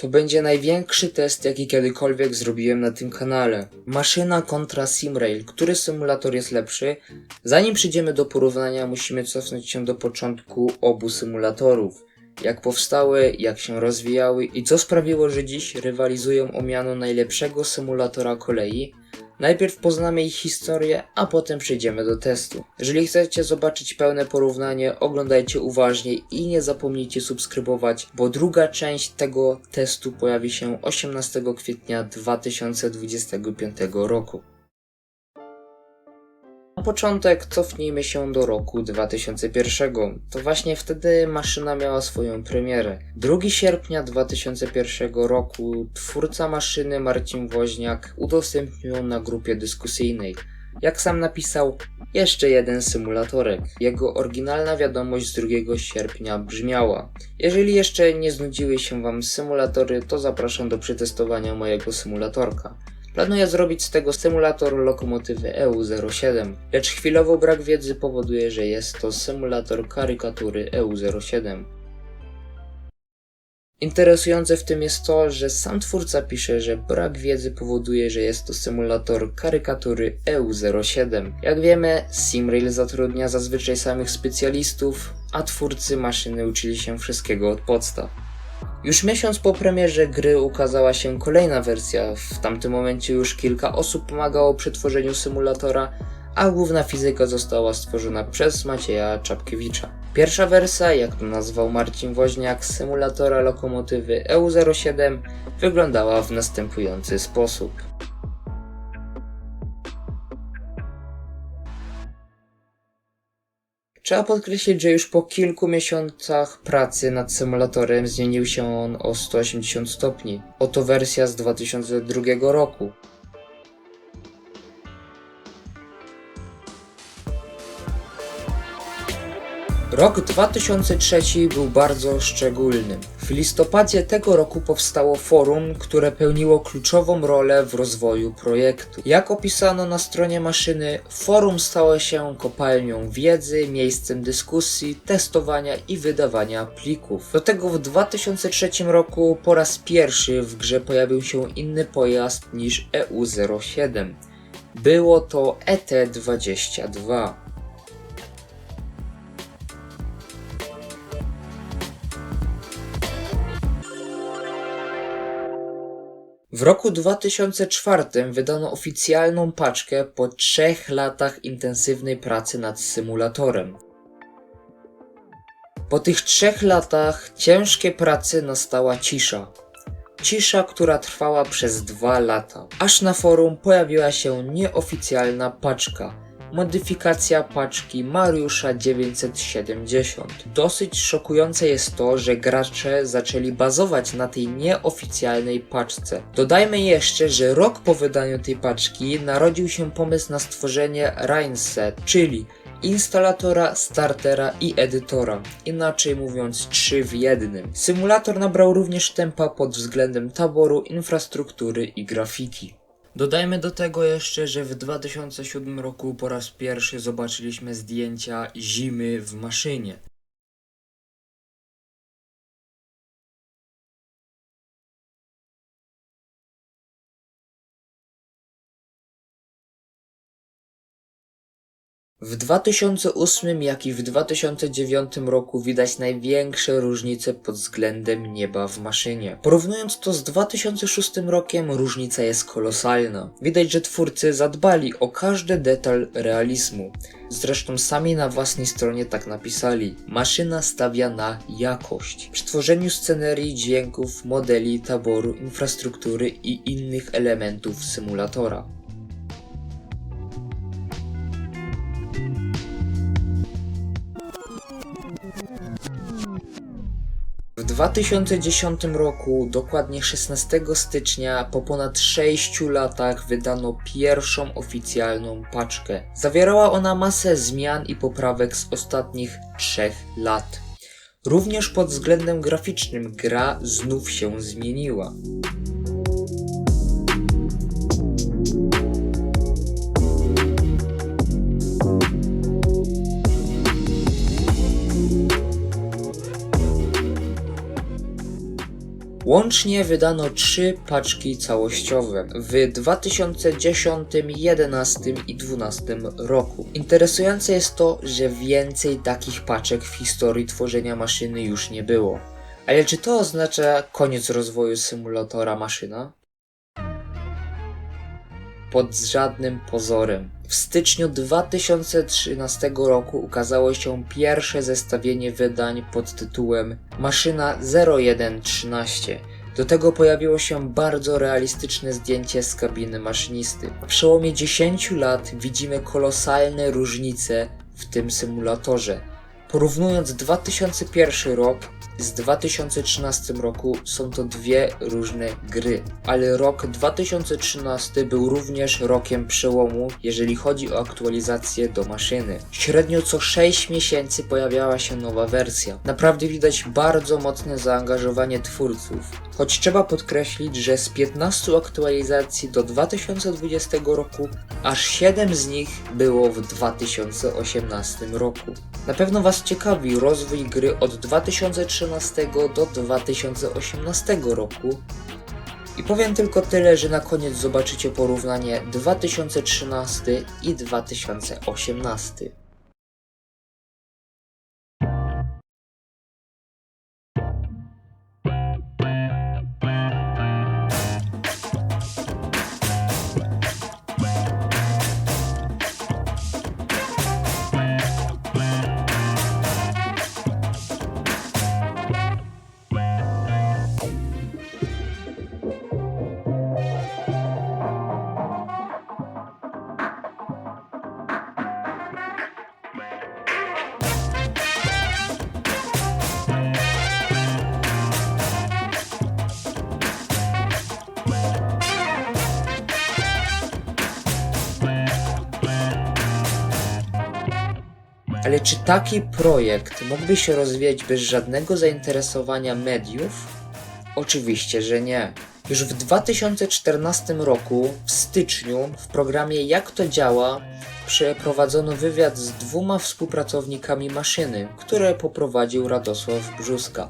To będzie największy test, jaki kiedykolwiek zrobiłem na tym kanale. Maszyna kontra Simrail. Który symulator jest lepszy? Zanim przejdziemy do porównania, musimy cofnąć się do początku obu symulatorów. Jak powstały, jak się rozwijały i co sprawiło, że dziś rywalizują o miano najlepszego symulatora kolei. Najpierw poznamy ich historię, a potem przejdziemy do testu. Jeżeli chcecie zobaczyć pełne porównanie, oglądajcie uważnie i nie zapomnijcie subskrybować, bo druga część tego testu pojawi się 18 kwietnia 2025 roku. Na początek cofnijmy się do roku 2001. To właśnie wtedy maszyna miała swoją premierę. 2 sierpnia 2001 roku twórca maszyny Marcin Woźniak udostępnił ją na grupie dyskusyjnej. Jak sam napisał, jeszcze jeden symulatorek. Jego oryginalna wiadomość z 2 sierpnia brzmiała: Jeżeli jeszcze nie znudziły się Wam symulatory, to zapraszam do przetestowania mojego symulatorka. Planuję zrobić z tego symulator lokomotywy EU07, lecz chwilowo brak wiedzy powoduje, że jest to symulator karykatury EU07. Interesujące w tym jest to, że sam twórca pisze, że brak wiedzy powoduje, że jest to symulator karykatury EU07. Jak wiemy, Simrail zatrudnia zazwyczaj samych specjalistów, a twórcy maszyny uczyli się wszystkiego od podstaw. Już miesiąc po premierze gry ukazała się kolejna wersja. W tamtym momencie już kilka osób pomagało przy tworzeniu symulatora, a główna fizyka została stworzona przez Macieja Czapkiewicza. Pierwsza wersja, jak to nazwał Marcin Woźniak, symulatora lokomotywy EU07 wyglądała w następujący sposób. Trzeba podkreślić, że już po kilku miesiącach pracy nad symulatorem zmienił się on o 180 stopni. Oto wersja z 2002 roku. Rok 2003 był bardzo szczególny. W listopadzie tego roku powstało forum, które pełniło kluczową rolę w rozwoju projektu. Jak opisano na stronie maszyny, forum stało się kopalnią wiedzy, miejscem dyskusji, testowania i wydawania plików. Do tego w 2003 roku po raz pierwszy w grze pojawił się inny pojazd niż EU07. Było to E ET-22. W roku 2004 wydano oficjalną paczkę po trzech latach intensywnej pracy nad symulatorem. Po tych trzech latach ciężkiej pracy nastała cisza. Cisza, która trwała przez dwa lata. Aż na forum pojawiła się nieoficjalna paczka. Modyfikacja paczki Mariusza 970. Dosyć szokujące jest to, że gracze zaczęli bazować na tej nieoficjalnej paczce. Dodajmy jeszcze, że rok po wydaniu tej paczki narodził się pomysł na stworzenie Rainset, czyli instalatora, startera i edytora. Inaczej mówiąc, trzy w jednym. Symulator nabrał również tempa pod względem taboru, infrastruktury i grafiki. Dodajmy do tego jeszcze, że w 2007 roku po raz pierwszy zobaczyliśmy zdjęcia zimy w maszynie. W 2008 jak i w 2009 roku widać największe różnice pod względem nieba w maszynie. Porównując to z 2006 rokiem, różnica jest kolosalna. Widać, że twórcy zadbali o każdy detal realizmu. Zresztą sami na własnej stronie tak napisali. Maszyna stawia na jakość. Przy tworzeniu scenerii, dźwięków, modeli, taboru, infrastruktury i innych elementów symulatora. 2010 roku, dokładnie 16 stycznia, po ponad 6 latach wydano pierwszą oficjalną paczkę. Zawierała ona masę zmian i poprawek z ostatnich 3 lat. Również pod względem graficznym gra znów się zmieniła. Łącznie wydano trzy paczki całościowe w 2010, 2011 i 2012 roku. Interesujące jest to, że więcej takich paczek w historii tworzenia maszyny już nie było. Ale czy to oznacza koniec rozwoju symulatora maszyna? Pod żadnym pozorem. W styczniu 2013 roku ukazało się pierwsze zestawienie wydań pod tytułem Maszyna 0113. Do tego pojawiło się bardzo realistyczne zdjęcie z kabiny maszynisty. W przełomie 10 lat widzimy kolosalne różnice w tym symulatorze. Porównując 2001 rok z 2013 roku są to dwie różne gry, ale rok 2013 był również rokiem przełomu, jeżeli chodzi o aktualizację do maszyny. Średnio co 6 miesięcy pojawiała się nowa wersja. Naprawdę widać bardzo mocne zaangażowanie twórców. Choć trzeba podkreślić, że z 15 aktualizacji do 2020 roku, aż 7 z nich było w 2018 roku. Na pewno Was ciekawi rozwój gry od 2013 do 2018 roku. I powiem tylko tyle, że na koniec zobaczycie porównanie 2013 i 2018. Ale czy taki projekt mógłby się rozwijać bez żadnego zainteresowania mediów? Oczywiście, że nie. Już w 2014 roku, w styczniu, w programie Jak to działa, przeprowadzono wywiad z dwoma współpracownikami maszyny, które poprowadził Radosław Brzuska.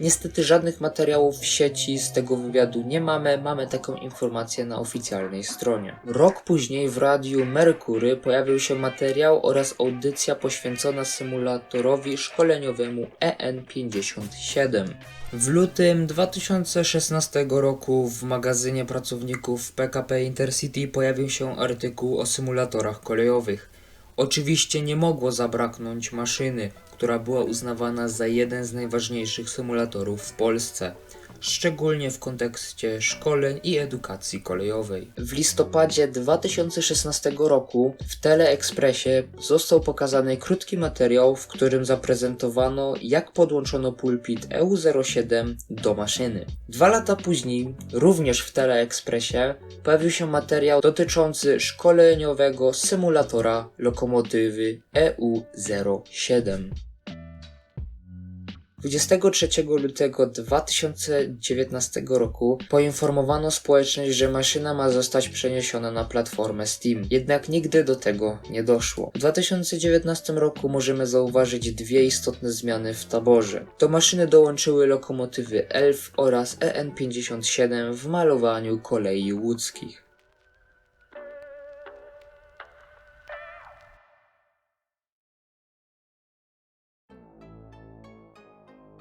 Niestety żadnych materiałów w sieci z tego wywiadu nie mamy, mamy taką informację na oficjalnej stronie. Rok później w radiu Merkury pojawił się materiał oraz audycja poświęcona symulatorowi szkoleniowemu EN57. W lutym 2016 roku w magazynie pracowników PKP Intercity pojawił się artykuł o symulatorach kolejowych. Oczywiście nie mogło zabraknąć maszyny, która była uznawana za jeden z najważniejszych symulatorów w Polsce, szczególnie w kontekście szkoleń i edukacji kolejowej. W listopadzie 2016 roku w Teleekspresie został pokazany krótki materiał, w którym zaprezentowano, jak podłączono pulpit EU07 do maszyny. Dwa lata później, również w Teleekspresie, pojawił się materiał dotyczący szkoleniowego symulatora lokomotywy E EU07. 23 lutego 2019 roku poinformowano społeczność, że maszyna ma zostać przeniesiona na platformę Steam. Jednak nigdy do tego nie doszło. W 2019 roku możemy zauważyć dwie istotne zmiany w taborze. Do maszyny dołączyły lokomotywy ELF oraz EN57 w malowaniu kolei łódzkich.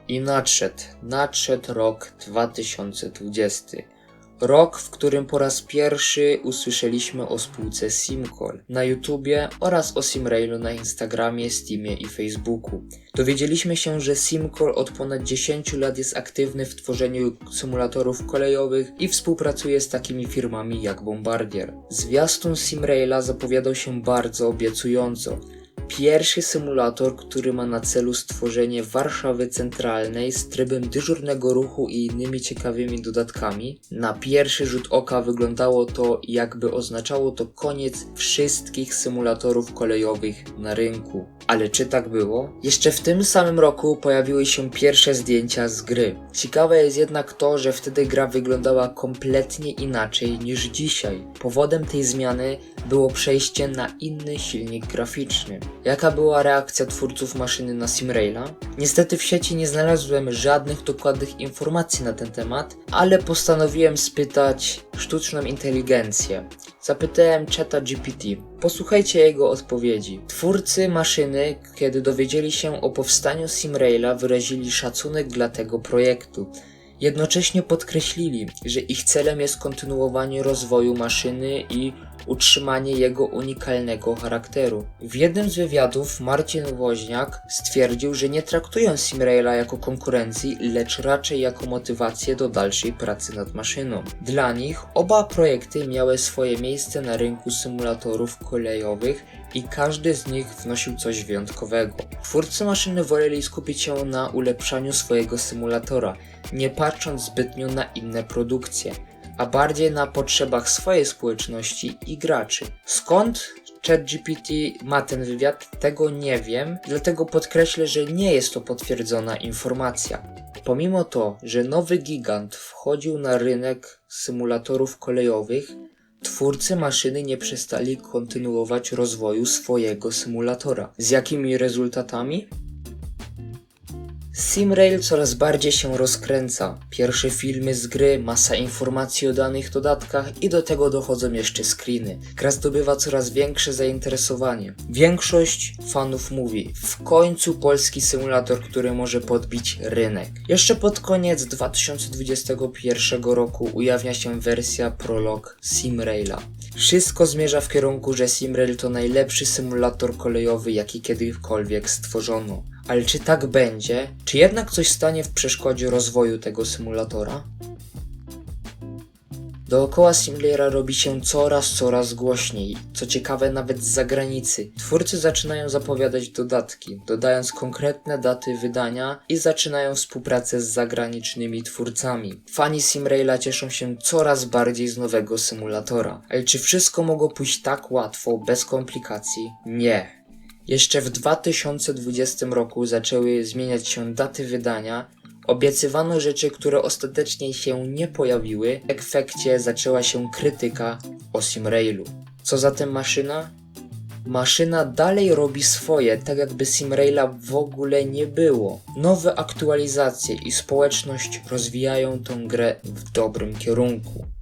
I nadszedł, nadszedł rok 2020. Rok, w którym po raz pierwszy usłyszeliśmy o spółce Simcall na YouTubie oraz o Simrailu na Instagramie, Steamie i Facebooku. Dowiedzieliśmy się, że Simcall od ponad 10 lat jest aktywny w tworzeniu symulatorów kolejowych i współpracuje z takimi firmami jak Bombardier. Zwiastun Simraila zapowiadał się bardzo obiecująco. Pierwszy symulator, który ma na celu stworzenie Warszawy Centralnej z trybem dyżurnego ruchu i innymi ciekawymi dodatkami. Na pierwszy rzut oka wyglądało to, jakby oznaczało to koniec wszystkich symulatorów kolejowych na rynku. Ale czy tak było? Jeszcze w tym samym roku pojawiły się pierwsze zdjęcia z gry. Ciekawe jest jednak to, że wtedy gra wyglądała kompletnie inaczej niż dzisiaj. Powodem tej zmiany było przejście na inny silnik graficzny. Jaka była reakcja twórców maszyny na Simraila? Niestety w sieci nie znalazłem żadnych dokładnych informacji na ten temat, ale postanowiłem spytać sztuczną inteligencję. Zapytałem czata GPT. Posłuchajcie jego odpowiedzi. Twórcy maszyny, kiedy dowiedzieli się o powstaniu Simraila, wyrazili szacunek dla tego projektu. Jednocześnie podkreślili, że ich celem jest kontynuowanie rozwoju maszyny i utrzymanie jego unikalnego charakteru. W jednym z wywiadów Marcin Woźniak stwierdził, że nie traktują Simraila jako konkurencji, lecz raczej jako motywację do dalszej pracy nad maszyną. Dla nich oba projekty miały swoje miejsce na rynku symulatorów kolejowych i każdy z nich wnosił coś wyjątkowego. Twórcy maszyny woleli skupić się na ulepszaniu swojego symulatora, nie patrząc zbytnio na inne produkcje, a bardziej na potrzebach swojej społeczności i graczy. Skąd ChatGPT ma ten wywiad, tego nie wiem, dlatego podkreślę, że nie jest to potwierdzona informacja. Pomimo to, że nowy gigant wchodził na rynek symulatorów kolejowych, twórcy maszyny nie przestali kontynuować rozwoju swojego symulatora. Z jakimi rezultatami? Simrail coraz bardziej się rozkręca. Pierwsze filmy z gry, masa informacji o danych dodatkach i do tego dochodzą jeszcze screeny. Gra zdobywa coraz większe zainteresowanie. Większość fanów mówi, w końcu polski symulator, który może podbić rynek. Jeszcze pod koniec 2021 roku ujawnia się wersja prolog Simraila. Wszystko zmierza w kierunku, że Simrail to najlepszy symulator kolejowy, jaki kiedykolwiek stworzono. Ale czy tak będzie? Czy jednak coś stanie w przeszkodzie rozwoju tego symulatora? Dookoła Simulatora robi się coraz, coraz głośniej. Co ciekawe, nawet z zagranicy. Twórcy zaczynają zapowiadać dodatki, dodając konkretne daty wydania i zaczynają współpracę z zagranicznymi twórcami. Fani Simraila cieszą się coraz bardziej z nowego symulatora. Ale czy wszystko mogło pójść tak łatwo, bez komplikacji? Nie. Jeszcze w 2020 roku zaczęły zmieniać się daty wydania, obiecywano rzeczy, które ostatecznie się nie pojawiły, w efekcie zaczęła się krytyka o Simrailu. Co zatem maszyna? Maszyna dalej robi swoje, tak jakby Simraila w ogóle nie było. Nowe aktualizacje i społeczność rozwijają tą grę w dobrym kierunku.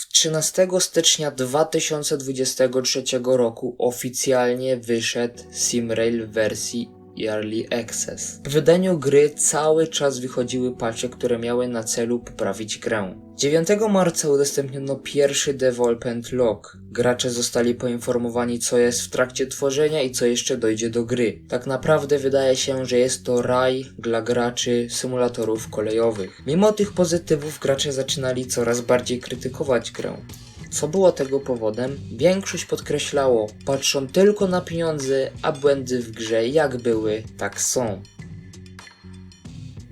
W 13 stycznia 2023 roku oficjalnie wyszedł Simrail w wersji Early Access. W wydaniu gry cały czas wychodziły patche, które miały na celu poprawić grę. 9 marca udostępniono pierwszy development log. Gracze zostali poinformowani co jest w trakcie tworzenia i co jeszcze dojdzie do gry. Tak naprawdę wydaje się, że jest to raj dla graczy symulatorów kolejowych. Mimo tych pozytywów gracze zaczynali coraz bardziej krytykować grę. Co było tego powodem? Większość podkreślało, patrzą tylko na pieniądze, a błędy w grze jak były, tak są.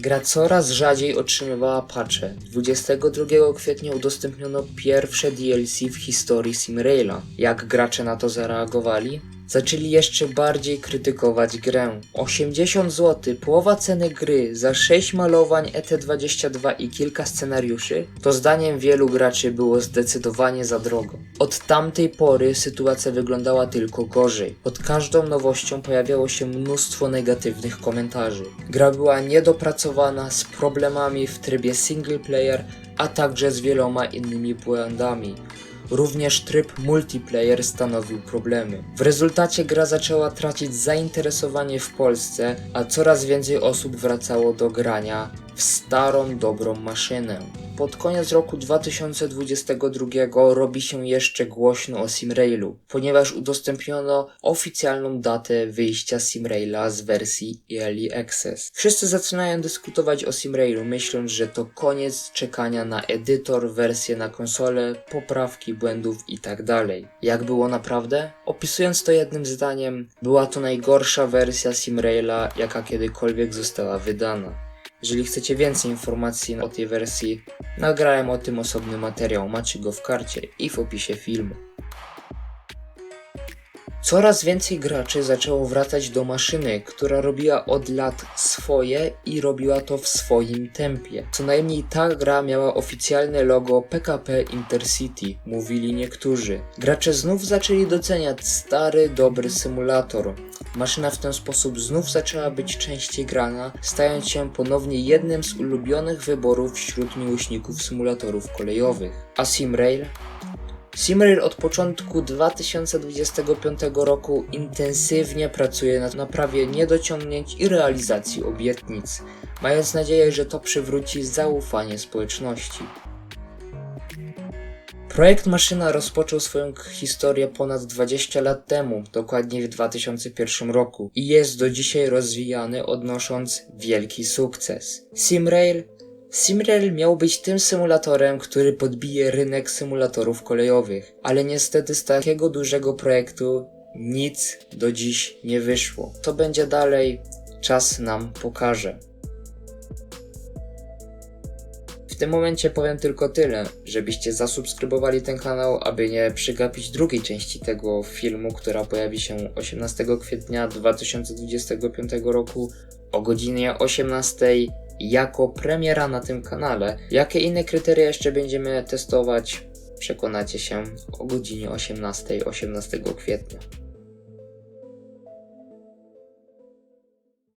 Gra coraz rzadziej otrzymywała patche. 22 kwietnia udostępniono pierwsze DLC w historii Simraila. Jak gracze na to zareagowali? Zaczęli jeszcze bardziej krytykować grę. 80 zł, połowa ceny gry za 6 malowań ET22 i kilka scenariuszy, to zdaniem wielu graczy było zdecydowanie za drogo. Od tamtej pory sytuacja wyglądała tylko gorzej. Pod każdą nowością pojawiało się mnóstwo negatywnych komentarzy. Gra była niedopracowana, z problemami w trybie single player, a także z wieloma innymi błędami. Również tryb multiplayer stanowił problemy. W rezultacie gra zaczęła tracić zainteresowanie w Polsce, a coraz więcej osób wracało do grania w starą, dobrą maszynę. Pod koniec roku 2022 robi się jeszcze głośno o Simrailu, ponieważ udostępniono oficjalną datę wyjścia Simraila z wersji Early Access. Wszyscy zaczynają dyskutować o Simrailu, myśląc, że to koniec czekania na edytor, wersję na konsolę, poprawki błędów itd. Jak było naprawdę? Opisując to jednym zdaniem, była to najgorsza wersja Simraila, jaka kiedykolwiek została wydana. Jeżeli chcecie więcej informacji o tej wersji, nagrałem o tym osobny materiał, macie go w karcie i w opisie filmu. Coraz więcej graczy zaczęło wracać do maszyny, która robiła od lat swoje i robiła to w swoim tempie. Co najmniej ta gra miała oficjalne logo PKP Intercity, mówili niektórzy. Gracze znów zaczęli doceniać stary, dobry symulator. Maszyna w ten sposób znów zaczęła być częściej grana, stając się ponownie jednym z ulubionych wyborów wśród miłośników symulatorów kolejowych. A Simrail? Simrail od początku 2025 roku intensywnie pracuje nad naprawie niedociągnięć i realizacji obietnic, mając nadzieję, że to przywróci zaufanie społeczności. Projekt Maszyna rozpoczął swoją historię ponad 20 lat temu, dokładnie w 2001 roku i jest do dzisiaj rozwijany, odnosząc wielki sukces. Simrail Simrail miał być tym symulatorem, który podbije rynek symulatorów kolejowych, ale niestety z takiego dużego projektu nic do dziś nie wyszło. Co będzie dalej, czas nam pokaże. W tym momencie powiem tylko tyle, żebyście zasubskrybowali ten kanał, aby nie przegapić drugiej części tego filmu, która pojawi się 18 kwietnia 2025 roku o godzinie 18 jako premiera na tym kanale. Jakie inne kryteria jeszcze będziemy testować, przekonacie się o godzinie 18 18 kwietnia.